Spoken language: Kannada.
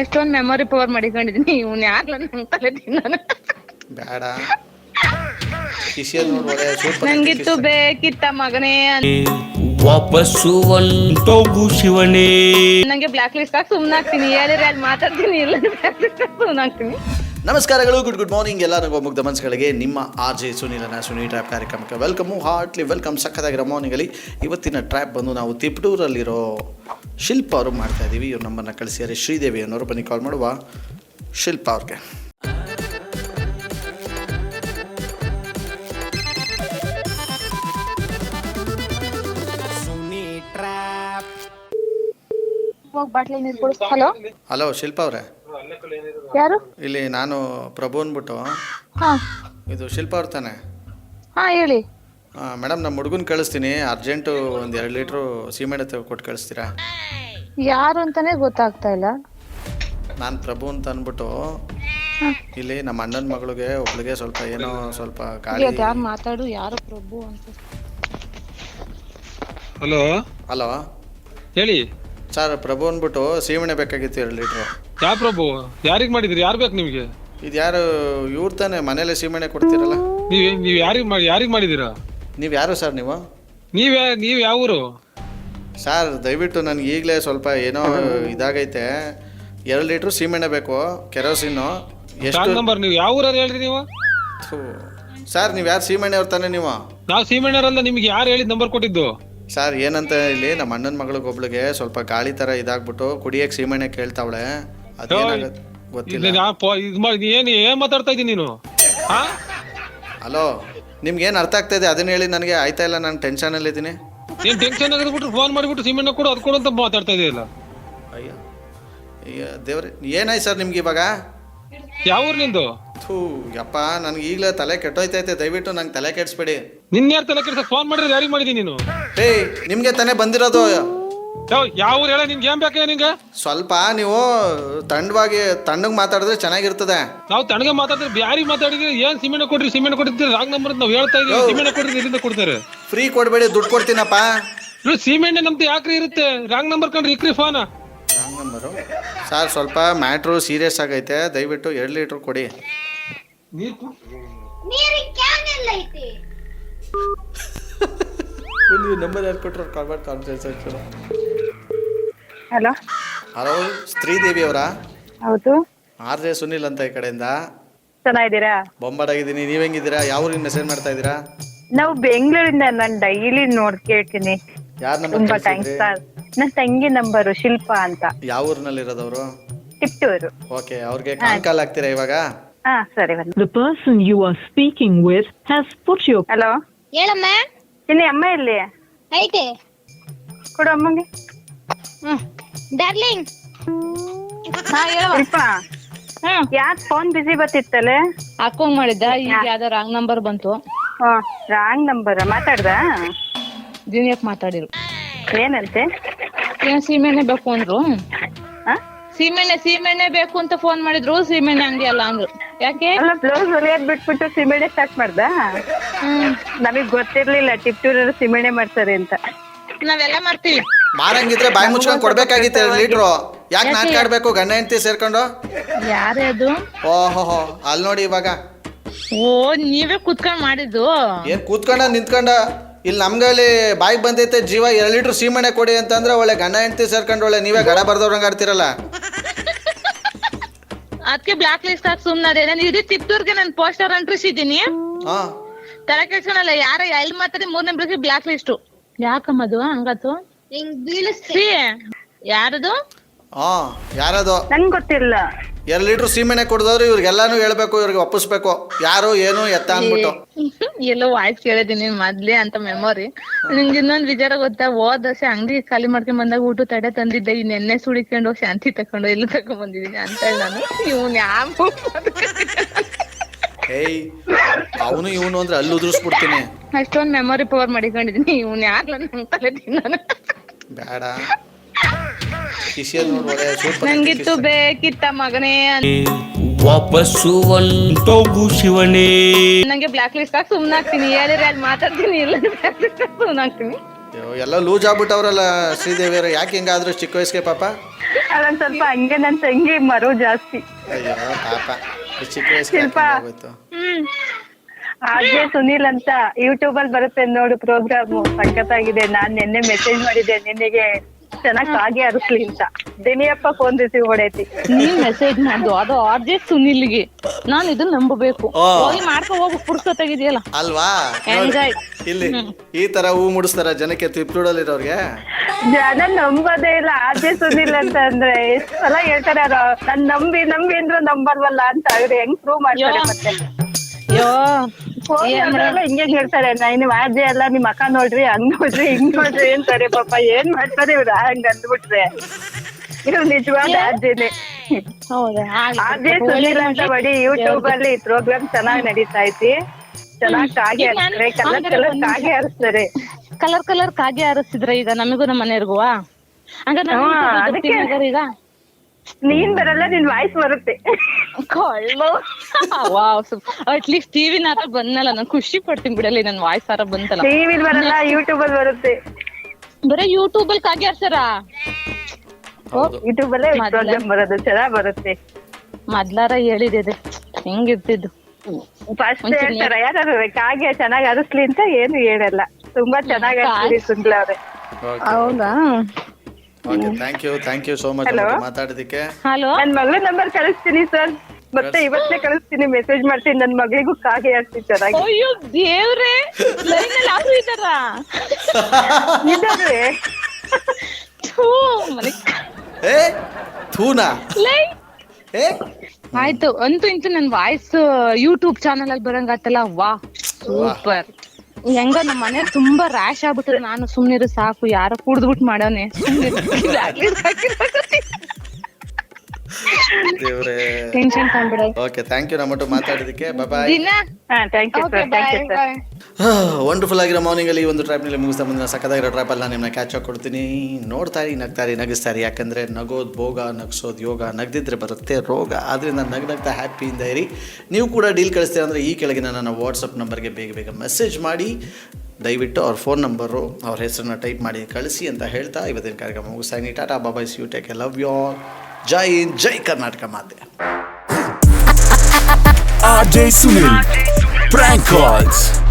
ಅಷ್ಟೊಂದ್ ಮೆಮೊರಿ ಪವರ್ ಮಾಡಿಕೊಂಡಿದೀನಿ. ಇವ್ನ ಯಾರ್ಲ ನಂಗೆ ತಲೆ ತಿನ್ನೋನು ಬೇಡ. ನಂಗಿತ್ತು ಬೇಕಿತ್ತ ಮಗನೇ. ವಾಪಸ್ಸು ಒಂಟೋಗು ಶಿವನೇ. ನಂಗೆ ಬ್ಲಾಕ್ ಲಿಸ್ಟ್ ಹಾಕಿ ಸುಮ್ನಾಗ್ತೀನಿ ಹೇಳಿದ್ರೆ ಅಲ್ಲಿ ಮಾತಾಡ್ತೀನಿ ಇಲ್ಲ ಬ್ಲಾಕ್ ಲಿಸ್ಟ್ ಹಾಕಿ ಸುಮ್ನಾಗ್ತೀನಿ ನಮಸ್ಕಾರಗಳು ಗುಡ್ ಗುಡ್ ಮಾರ್ನಿಂಗ್ ಎಲ್ಲ ನಮ್ಮ ಮುಗ್ಧ ಮನಸ್ಸುಗಳಿಗೆ. ನಿಮ್ಮ ಆರ್ ಜೆ ಸುನೀಲನ ಸುನಿ ಟ್ರ್ಯಾಪ್ ಕಾರ್ಯಕ್ರಮಕ್ಕೆ ವೆಲ್ಕಮ್ ಹಾರ್ಟ್ಲಿ ವೆಲ್ಕಮ್ ಸಖತ್ತಾಗಿರೋ ಮಾರ್ನಿಂಗಲ್ಲಿ ಇವತ್ತಿನ ಟ್ರ್ಯಾಪ್ ಬಂದು ನಾವು ತಿಪ್ಟೂರಲ್ಲಿರೋ ಶಿಲ್ಪ ಅವರು ಮಾಡ್ತಾ ಇದ್ದೀವಿ ಇವ್ರ ನಮ್ಮನ್ನು ಕಳಿಸಿದ್ದಾರೆ. ಶ್ರೀದೇವಿ ಅನ್ನೋರು ಬನ್ನಿ ಕಾಲ್ ಮಾಡುವ. ಶಿಲ್ಪ ಅವ್ರಿಗೆ. ಹಲೋ? ಹಲೋ ಶಿಲ್ಪ ಅವ್ರೆ. ಯಾರು? ಇಲ್ಲಿ ನಾನು ಪ್ರಭು ಅನ್ಬಿಟ್ಟು ಇದು ಶಿಲ್ಪ ಅವ್ರ ತಾನೆ? ಹಾ ಹೇಳಿ. ಮೇಡಮ್ ನಮ್ಮ ಹುಡುಗನ ಕಳಿಸ್ತೀನಿ. ಅರ್ಜೆಂಟು ಒಂದು ಎರಡು ಲೀಟ್ರು ಸೀಮೆಣ್ಣೆ ತೆಗೆದು ಕೊಟ್ಟು ಕಳಿಸ್ತೀರಾ? ಯಾರು ಅಂತಾನೆ ಗೊತ್ತಾಗ್ತಾ ಇಲ್ಲ. ನಾನು ಪ್ರಭು ಅಂತ ಅಂದ್ಬಿಟ್ಟು ಇಲ್ಲಿ ನಮ್ಮ ಅಣ್ಣನ ಮಗಳಿಗೆ ಒಬ್ಳಿಗೆ ಸ್ವಲ್ಪ ಏನೋ ಸ್ವಲ್ಪ ಗಾಳಿ ಯಾರು ಮಾತಾಡು ಯಾರು ಪ್ರಭು ಅಂತ. ಹಲೋ? ಹಲೋ? ಹೇಳಿ. ಸರ್ ಪ್ರಭು ಅಂದ್ಬಿಟ್ಟು ಸೀಮೆಣ್ಣೆ ಬೇಕಾಗಿತ್ತು ಎರಡು ಲೀಟ್ರು ಯಾ ಪ್ರಭು? ಯಾರಿಗ್ ಮಾಡಿದ್ರಿ? ಯಾರು ಬೇಕು ನಿಮಗೆ? ಇದು ಯಾರು ಇವ್ರು ತಾನೆ ಮನೇಲೆ ಸೀಮೆಣ್ಣೆ ಕೊಡ್ತೀರಲ್ಲ? ನೀವು ನೀವು ಯಾರಿಗ್ ಮಾಡಿ ಯಾರಿಗ್ ಮಾಡಿದೀರಾ ನೀವು ಯಾರು ಸರ್ ನೀವು? ನೀವ್ ಯಾ- ನೀವ್ ಯಾವ ಊರು? ಸರ್ ದಯವಿಟ್ಟು ನನಗೆ ಈಗಲೇ ಸ್ವಲ್ಪ ಏನೋ ಇದಾಗೈತೆ. ಎರಡು ಲೀಟ್ರು ಸೀಮೆಣ್ಣೆ ಬೇಕು ಕೆರೋಸಿನ್ನು. ಎಷ್ಟು ಕಾಲ್ ನಂಬರ್ ನೀವು ಯಾವ ಊರಲ್ಲಿ ಹೇಳ್ರಿ ನೀವು? ಥು. ಸರ್ ನೀವು ಯಾರು ಸೀಮೆಣ್ಣೆ ಅವ್ರ ತಾನೆ ನೀವು? ನಾವು ಸೀಮೆಣ್ಣರಲ್ಲ ನಿಮ್ಗೆ ಯಾರು ಹೇಳಿದ ನಂಬರ್ ಕೊಟ್ಟಿದ್ದು? ಸರ್ ಏನಂತ ಇಲ್ಲಿ ನಮ್ಮ ಅಣ್ಣನ ಮಗಳಿಗೆ ಒಬ್ಳಿಗೆ ಸ್ವಲ್ಪ ಗಾಳಿ ಥರ ಇದಾಗ್ಬಿಟ್ಟು ಕುಡಿಯಕ್ಕೆ ಸೀಮೆಣ್ಣೆ ಕೇಳ್ತಾವಳೆ. ಅದೇನಾಗತ್ತೆ ಗೊತ್ತಿಲ್ಲ. ಇದು ಪೋ- ಇದ್ ಮಾಡಿ ಏನ್ ಏನ್ ಮಾತಾಡ್ತಾ ಇದ್ದೀನಿ ನೀನು? ಹಾ ಹಲೋ? ನಿಮ್ಗೆ ಏನು ಅರ್ಥ ಆಗ್ತಾ ಇದೆ? ಅದನ್ನ ಹೇಳಿ ನನಗೆ ಆಯ್ತಾ ಇಲ್ಲ ನಾನು ಟೆನ್ಷನಲ್ಲಿದ್ದೀನಿ ಏನ್ ಟೆನ್ಷನ್ ಆಗಿದ್ಬಿಟ್ಟು ಫೋನ್ ಮಾಡಿಬಿಟ್ಟು ಸಿಮೆಂಟ್ ಕೂಡ ಅದ್ಕೊಂಡು ಅಂತ ಮಾತಾಡ್ತಾ ಇದೆಯಲ್ಲ. ಅಯ್ಯೋ ಅಯ್ಯೋ ದೇವ್ರೆ ಏನಾಯ್ತು ಸರ್ ನಿಮ್ಗೆ ಇವಾಗ? ಯಾವ ಊರ್ ನಿಂದು? ಥೂ ಯಪ್ಪ ನನಗೆ ಈಗಲೇ ತಲೆ ಕೆಟ್ಟೋಯ್ತೈತೆ ದಯವಿಟ್ಟು ನಂಗೆ ತಲೆ ಕೆಡಿಸ್ಬೇಡಿ. ನಿನ್ನ ಯಾರು ತಲೆ ಕೆಲ್ಸ ಫೋನ್ ಮಾಡಿದ್ರೆ ಯಾರಿಗೆ ಮಾಡಿದೀನಿ ನೀನು? ಏಯ್ ನಿಮಗೆ ತಾನೇ ಬಂದಿರೋದು? ಯಾವ ಯಾವ ಊರ್ ಹೇಳ ನಿನ್ಗೆ ಏನ್ ಬೇಕಾ ನಿಂಗೆ ಸ್ವಲ್ಪ ನೀವು ತಂಡವಾಗಿ ತಣ್ಣಗೆ ಮಾತಾಡಿದ್ರೆ ಚೆನ್ನಾಗಿರ್ತದೆ. ನಾವು ತಣ್ಣಗೆ ಮಾತಾಡಿದ್ರೆ ಬ್ಯಾರಿ ಮಾತಾಡಿದ್ರೆ ಏನ್ ಸಿಮೆಂಟ್ ಕೊಡ್ರಿ ಸಿಮೆಂಟ್ ಕೊಟ್ಟಿದ್ರೆ ರಾಂಗ್ ನಂಬರ್ ನಾವು ಹೇಳ್ತಾ ಇದೀವಿ ಸಿಮೆಂಟ್ ಕೊಡ್ರಿ ಇದರಿಂದ ಕೊಡ್ತಾರೆ. ಫ್ರೀ ಕೊಡ್ಬೇಡಿ ದುಡ್ಡು ಕೊಡ್ತೀನಪ್ಪ. ಇವ್ರು ಸಿಮೆಂಟ್ ನಮ್ದು ಯಾಕ್ರಿ ಇರುತ್ತೆ? ರಾಂಗ್ ನಂಬರ್ ಕಂಡ್ರಿ ಇಕ್ರಿ ಫೋನ್. Wrong number? ಸರ್ ಸ್ವಲ್ಪ ಮ್ಯಾಟ್ರು ಸೀರಿಯಸ್ ಆಗೈತೆ ದಯವಿಟ್ಟು ಎರಡು ಲೀಟ್ರ್ ಕೊಡಿ. ನೀವು ನಂಬರ್ ಯಾರು ಕೊಟ್ಟರು ಕಾಲ್ ಮಾಡಿ ಕಾನ್ಫರೆನ್ಸ್ ಹಲೋ. ಹಲೋ ಶ್ರೀದೇವಿ ಅವರಾ ಹೌದು. ಆರ್ ಜೆ ಸುನಿಲ್ ಅಂತ ಈ ಕಡೆಯಿಂದ. ಚೆನ್ನಾಗಿದ್ದೀರಾ? ಬೊಂಬಾಡಾಗಿದ್ದೀನಿ ನೀವು ಹೆಂಗಿದ್ದೀರಾ? ಯಾವ ಊರಿಗೆ ಮೆಸೇಜ್ ಮಾಡ್ತಾ ಇದ್ದೀರಾ? ನಾವು ಬೆಂಗಳೂರಿಂದ ನಾನು ಡೈಲಿ ನೋಡ್ ಕೇಳ್ತೀನಿ. ಯಾರ ನಂಬರ್ ತುಂಬಾ ಥ್ಯಾಂಕ್ಸ್ ಸರ್ ನನ್ನ ತಂಗಿ ನಂಬರು ಶಿಲ್ಪಾ ಅಂತ. ಯಾವ ಊರಿನಲ್ಲಿ ಇರೋದವರು? ತಿಪ್ಟೂರು ಓಕೆ ಅವ್ರಿಗೆ ಕಾಲ್ ಕಾಲ್ ಆಗ್ತೀರಾ ಇವಾಗ? ಹಾ ಸರಿ ಬನ್ನಿ. The person you are speaking with has put your hello ಹೇಳಮ್ಮ. ಇಲ್ಲಿ ಅಮ್ಮ ಇಲ್ಲಿ ಐತೆ. ಕೊಡು ಅಮ್ಮಂಗೆ. ಡಾರ್ಲಿಂಗ್. ಹಾ ಶಿಲ್ಪ ಯಾಕ್ ಫೋನ್ ಬಿಸಿ ಬರ್ತಿತ್ತಲೆ ಅಕ್ಕಂಗ್ ಮಾಡಿದ್ದ ಈಗ ಯಾವ್ದೋ ರಾಂಗ್ ನಂಬರ್ ಬಂತು. ಹಾ ರಾಂಗ್ ನಂಬರ್ ಮಾತಾಡ್ದ? ದಿನಕ್ಕೆ ಮಾತಾಡಿರು. ಏನಂತೆ? ಏನ್ ಸೀಮೆಣ್ಣೆ ಬೇಕು ಅಂದ್ರು? ಹಾ ಸೀಮೆಣ್ಣೆ ಸೀಮೆಣ್ಣೆ ಬೇಕು ಅಂತ ಫೋನ್ ಮಾಡಿದ್ರು ಸೀಮೆಣ್ಣೆ ಅಂಗಡಿ ಅಲ್ಲ ಅಂದ್ರು. ಯಾಕೆ? ಅಲ್ಲ ಬ್ಲೌಸ್ ಹೊಲಿಯೋದ್ ಬಿಟ್ಬಿಟ್ಟು ಸಿಮೆಣೆ ಸ್ಟಾರ್ಟ್ ಮಾಡ್ದ? ನಮಗ್ ಗೊತ್ತಿರ್ಲಿಲ್ಲ ಟಿಪ್ಟೂರಲ್ಲಿ ಸಿಮೆಣೆ ಮಾಡ್ತಾರೆ ಅಂತ. ನಾವೆಲ್ಲ ಮಾಡ್ತೀವಿ. ಮಾರಂಗಿದ್ರೆ ಬಾಯಿ ಮುಚ್ಕೊಂಡ್ ಕೊಡ್ಬೇಕಾಗಿತ್ತು ಎರಡು ಲೀಟ್ರು. ಯಾಕೆ ನಾಟಕ ಆಡ್ಬೇಕು ಗಂಡ ಹೆಂಡತಿ ಸೇರ್ಕೊಂಡು? ಯಾರೇ ಅದು? ಓಹೋ ಅಲ್ಲಿ ನೋಡಿ ಇವಾಗ. ಓ ನೀವೇ ಕುತ್ಕೊಂಡ್ ಮಾಡಿದ್ದು? ಏನ್ ಕೂತ್ಕೊಂಡ ನಿಂತ್ಕೊಂಡ? ಇಲ್ಲಿ ನಮ್ಗಲ್ಲಿ ಬಾಯಿಗೆ ಬಂದೈತೆ ಜೀವ ಎರಡು ಲೀಟ್ರ್ ಸೀಮೆಣ್ಣೆ ಕೊಡಿ ಅಂತಂದ್ರೆ ಒಳ್ಳೆ ಗಂಡ ಹೆಂಡತಿ ಸೇರ್ಕೊಂಡು ಒಳ್ಳೆ ನೀವೇ ಗಡ ಬರ್ದವ್ರಂಗೆ ಆಡ್ತಿರಲ್ಲ. ಅದಕ್ಕೆ ಬ್ಲಾಕ್ ಲಿಸ್ಟ್ ಆಗಿ ಸುಮ್ನದೆ ನಾನು ಇಡೀ ತಿಪ್ಟೂರ್ಗೆ ನಾನು ಪೋಸ್ಟರ್ ಅಂಟಿಸಿದ್ದೀನಿ ಹಾ. ತಲೆ ಕೆಡ್ಸ್ಕೊಳಲ್ಲ ಯಾರ ಎಲ್ ಮಾತಾಡಿ ಮೂರನೇ ಬ್ಲಕ್ ಬ್ಲಾಕ್ ಲಿಸ್ಟ್ ಯಾಕಮ್ಮ ಅದು? ಹಂಗತ್ತು ಹಿಂಗ್ ಬೀಳಿಸ್ತೆ ಯಾರದು? ಹಾ ಯಾರದು? ನಂಗ್ ಗೊತ್ತಿಲ್ಲ. ಎರಡು ಲೀಟರ್ ಸೀಮೆಣ್ಣೆ ಕುಡ್ದವ್ರು ಇವ್ರಿಗೆಲ್ಲಾನು ಹೇಳ್ಬೇಕು ಇವ್ರಿಗೆ ಒಪ್ಪಿಸ್ಬೇಕು. ಯಾರು ಏನು ಎತ್ತ ಅಂದ್ಬಿಟ್ಟು. ಎಲ್ಲೋ ವಾಯ್ಸ್ ಕೇಳಿದೀನಿ ಮೊದ್ಲೇ ಅಂತ ಮೆಮೊರಿ ನಿಂಗೆ ಇನ್ನೊಂದ್ ವಿಚಾರ ಗೊತ್ತಾ? ಹೋದ ವರ್ಷ ಅಂಗಡಿ ಖಾಲಿ ಮಾಡ್ಕೊಂಡ್ ಬಂದಾಗ ಊಟ ತಡೆ ತಂದಿದ್ದೆ. ಈ ನೆನ್ನೆ ಸುಡಿಕೊಂಡು ಹೋಗಿ ಶಾಂತಿ ತಕೊಂಡು ಎಲ್ಲ ತಕೊಂಡ್ ಬಂದಿದೀನಿ ಅಂತ ಹೇಳಿ ನಾನು. ಇವ್ನ್ ಯಾವ ಏಯ್ ಅವನು ಇವನು ಅಂದ್ರೆ ಅಲ್ಲಿ ಉದುರಿಸ್ಬಿಡ್ತೀನಿ. ಅಷ್ಟೊಂದ್ ಮೆಮೊರಿ ಪವರ್ ಮಾಡಿಕೊಂಡಿದೀನಿ ಇವ್ನ್ ಯಾರ್ಲ ನಂಗ್ ತಲೆ ಬೇಡ ಕಿಸಿಯ ನೋಡಿ ಒಳ್ಳೆ ಸೂಪರ್ ನಂಗಿತ್ತು ಬೇಕಿತ್ತ ಮಗನೇ ಅಂತ. ವಾಪಸ್ಸು ಒಂಟೋಗು ಶಿವನೇ. ನಂಗೆ ಬ್ಲಾಕ್ ಲಿಸ್ಟ್ ಹಾಕಿ ಸುಮ್ನಾಗ್ತೀನಿ ಹೇಳಿದ್ರೆ ಅಲ್ಲಿ ಮಾತಾಡ್ತೀನಿ ಇಲ್ಲ ಬ್ಲಾಕ್ ಲಿಸ್ಟ್ ಹಾಕಿ ಎಲ್ಲ ಲೂಸ್ ಆಗ್ಬಿಟ್ಟವ್ರಲ್ಲ ಶ್ರೀದೇವಿಯರು ಯಾಕೆ ಹಿಂಗಾದ್ರು ಚಿಕ್ಕ ವಯಸ್ಸಿಗೆ ಪಾಪ? ಅದೊಂದ್ ಸ್ವಲ್ಪ ಹಂಗೆ ನನ್ ತಂಗಿ ಮರು ಜಾಸ್ತಿ. ಅಯ್ಯೋ ಪಾಪ. ಚಿಕ್ಕ ವಯಸ್ಸಿಗೆ ಶಿಲ್ಪ. ಸುನೀಲ್ ಅಂತ ಯೂಟ್ಯೂಬ್ ಅಲ್ಲಿ ಬರುತ್ತೆ ನೋಡು ಪ್ರೋಗ್ರಾಮ್ ಸಖತ್ತಾಗಿದೆ ನಾನ್ ನಿನ್ನೆ ಮೆಸೇಜ್ ಮಾಡಿದ್ದೆ ನಿನ್ನೆಗೆ. ಚೆನ್ನಾಗ್ ಕಾಗೆ ಅರಸ್ಲಿ ಅಂತ. ದಿನಿಯಪ್ಪ ಫೋನ್ ರಿಸೀವ್ ಮಾಡೈತಿ ನೀನ್ ಮೆಸೇಜ್ ಮಾಡ್ದು ಅದು ಆರ್ಜೆ ಸುನಿಲ್ಗೆ. ನಾನ್ ಇದನ್ನ ನಂಬಬೇಕು. ಓ. ಹೋಗಿ ಮಾಡ್ಕೊ ಹೋಗು ಪುರ್ಸೊತ್ತಾಗಿದೆಯಲ್ಲ ಅಲ್ವಾ? ಎಂಜಾಯ್ ಇಲ್ಲಿ ಈ ತರ ಹೂ ಮುಡಿಸ್ತಾರ ಜನಕ್ಕೆ ತಿಪ್ಟೂಡಲ್ಲಿರೋರ್ಗೆ ಜನ ನಂಬೋದೇ ಇಲ್ಲ. ಆಚೆ ಸುನಿಲ್ ಅಂತ ಅಂದ್ರೆ ಎಷ್ಟ್ ಸಲ ಹೇಳ್ತಾರೆ ಅವ್ರು ನಾನ್ ನಂಬಿ ನಂಬಿ ಅಂದ್ರು ನಂಬಲ್ವಲ್ಲ ಅಂತ. ಅವ್ರು ಹೆಂಗ್ ಪ್ರೂವ್ ಮಾಡ್ತಾರೆ ಯೋ. ಹಿಂಗೆ ಹೇಳ್ತಾರೆ ನೀವು ವಾದ್ಯ ಎಲ್ಲ ನಿಮ್ ಅಕ್ಕ ನೋಡ್ರಿ ಹಂಗ್ ನೋಡ್ರಿ ಹಿಂಗ್ ನೋಡ್ರಿ ಅಂತಾರೆ ಪಾಪ ಏನ್ ಮಾಡ್ತಾರೆ ಇವ್ರ ಹಂಗ ಅಂದ್ಬಿಟ್ರೆ. ಇವ್ರು ನಿಜವಾದ ಆಜೆನೆ ಆದ್ಯ ಸುನೀಲ್ ಅಂತ ಬಡಿ ಯೂಟ್ಯೂಬ್ ಅಲ್ಲಿ ಪ್ರೋಗ್ರಾಮ್ ಚೆನ್ನಾಗ್ ನಡೀತಾ ಐತಿ. ಚೆನ್ನಾಗ್ ಕಾಗೆ ಹರಿಸ್ತಾರೆ ಕಲರ್ ಕಲರ್ ಕಾಗೆ ಹರಿಸ್ತಾರೆ. ಕಲರ್ ಕಲರ್ ಕಾಗೆ ಹಾರಿಸಿದ್ರ ಈಗ ನಮಗೂ ನಮ್ಮ ಮನೆಯವ್ರಿಗೂ? ಹಂಗ ಅದಕ್ಕೆ- ಈಗ. ನೀನ್ ಬರಲ್ಲ ನಿನ್ ವಾಯ್ಸ್ ಬರುತ್ತೆ. ಅಟ್ಲೀಸ್ಟ್ ಟಿವಿ ನಾರ ಬಂದಲ್ಲ ನಾನು ಖುಷಿ ಪಡ್ತೀನಿ ಬಿಡಲಿ ನನ್ ವಾಯ್ಸ್ ಆರ ಬಂತಲ್ಲ. ಟಿವಿ ಬರಲ್ಲ ಯೂಟ್ಯೂಬ್ ಅಲ್ಲಿ ಬರುತ್ತೆ. ಬರೀ ಯೂಟ್ಯೂಬ್ ಅಲ್ಲಿ ಕಾಗೆ ಸರ ಯೂಟ್ಯೂಬ್ ಅಲ್ಲೇ ಪ್ರಾಬ್ಲಮ್ ಬರೋದು ಚೆನ್ನಾಗ್ ಬರುತ್ತೆ. ಮೊದ್ಲಾರ ಹೇಳಿದೆ ಹೆಂಗಿರ್ತಿದ್ದು? ಫಸ್ಟ್ ಹೇಳ್ತಾರ ಯಾರು ಕಾಗೆ ಚೆನ್ನಾಗಿ ಹರಿಸ್ಲಿ ಅಂತ ಏನು ಹೇಳಲ್ಲ. ತುಂಬಾ ಚೆನ್ನಾಗಿ ಹರಿಸ್ತೀರಿ ಸುಂದ್ಲ ಅವ್ರೆ ಹೌದಾ? Okay thank you thank you so much Hello. ಮಾತಾಡೋದಕ್ಕೆ ಹಲೋ ನನ್ ಮಗಳ ನಂಬರ್ ಕಳಿಸ್ತೀನಿ ಸರ್. ಮತ್ತೆ ಇವತ್ತೇ ಕಳಿಸ್ತೀನಿ ಮೆಸೇಜ್ ಮಾಡ್ತೀನಿ. ನನ್ನ ಮಗಳಿಗೂ ಕಾಗೆ ಆಗ್ತಿ ಚೆನ್ನಾಗಿ. ಅಯ್ಯೋ ದೇವ್ರೆ! ಲೈನ್ ಅಲ್ಲಿ ಯಾರು ಇದ್ದಾರ? ಇದಾರೆ ಥೂ, ಮನೆ ಏ ಥೂನಾ? ಲೈ ಏ? ಆಯ್ತು ಅಂತೂ ಇಂತೂ ನನ್ನ ವಾಯ್ಸ್ ಯೂಟ್ಯೂಬ್ ಚಾನಲ್ ಅಲ್ಲಿ ಬರಂಗಾತಲ್ಲ ವಾ ಸೂಪರ್ ಹೆಂಗ ನಮ್ಮ ಮನೆ ತುಂಬಾ ರ್ಯಾಶ್ ಆಗ್ಬಿಟ್ರೆ ನಾನು ಸುಮ್ನಿರು ಸಾಕು. ಯಾರೋ ಕುಡ್ದ್ಬಿಟ್ ಮಾಡೋನೆ ದೇವ್ರೆ. ಟೆನ್ಷನ್ ತಗೊಂಡ್ಬಿಡ. ಓಕೆ ಥ್ಯಾಂಕ್ ಯು ನಮ್ಮಟ್ಟು ಮಾತಾಡೋದಕ್ಕೆ ಬಾಯ್ ದಿನ? ಹಾ thank you sir thank you sir wonderful ಆಗಿರೋ ಮಾರ್ನಿಂಗಲ್ಲಿ ಒಂದು ಟ್ರ್ಯಾಪ್ನಲ್ಲಿ ಮುಗಿಸ್ತಾ ಮುಂದಿನ ಸಕ್ಕದಾಗಿರೋ ಟ್ರ್ಯಾಪಲ್ಲಿ ನಾನು ನಿಮ್ಮನ್ನ ಕ್ಯಾಚ್ ಕೊಡ್ತೀನಿ. ನೋಡ್ತಾರೆ ನಗ್ತಾರಿ ನಗಿಸ್ತಾರೆ ಯಾಕಂದರೆ ನಗೋದು ಭೋಗ, ನಗಿಸೋದು ಯೋಗ, ನಗ್ದಿದ್ರೆ ಬರುತ್ತೆ ರೋಗ. ಆದ್ದರಿಂದ ನಗ್ ನಗ್ತಾ ಹ್ಯಾಪಿಯಿಂದ ಇರಿ. ನೀವು ಕೂಡ ಡೀಲ್ ಕಳಿಸ್ತೀರ ಅಂದರೆ ಈ ಕೆಳಗಿನ ನನ್ನ ವಾಟ್ಸಪ್ ನಂಬರ್ಗೆ ಬೇಗ ಬೇಗ ಮೆಸೇಜ್ ಮಾಡಿ. ದಯವಿಟ್ಟು ಅವ್ರ ಫೋನ್ ನಂಬರು ಅವ್ರ ಹೆಸರನ್ನ ಟೈಪ್ ಮಾಡಿ ಕಳಿಸಿ ಅಂತ ಹೇಳ್ತಾ ಇವತ್ತಿನ ಕಾರ್ಯಕ್ರಮ ಮುಗಿಸ್ತಾ tata bye bye you take a love you all ಜೈ ಜೈ ಕರ್ನಾಟಕ ಮಾತೆ. ಜೈ. Prank calls.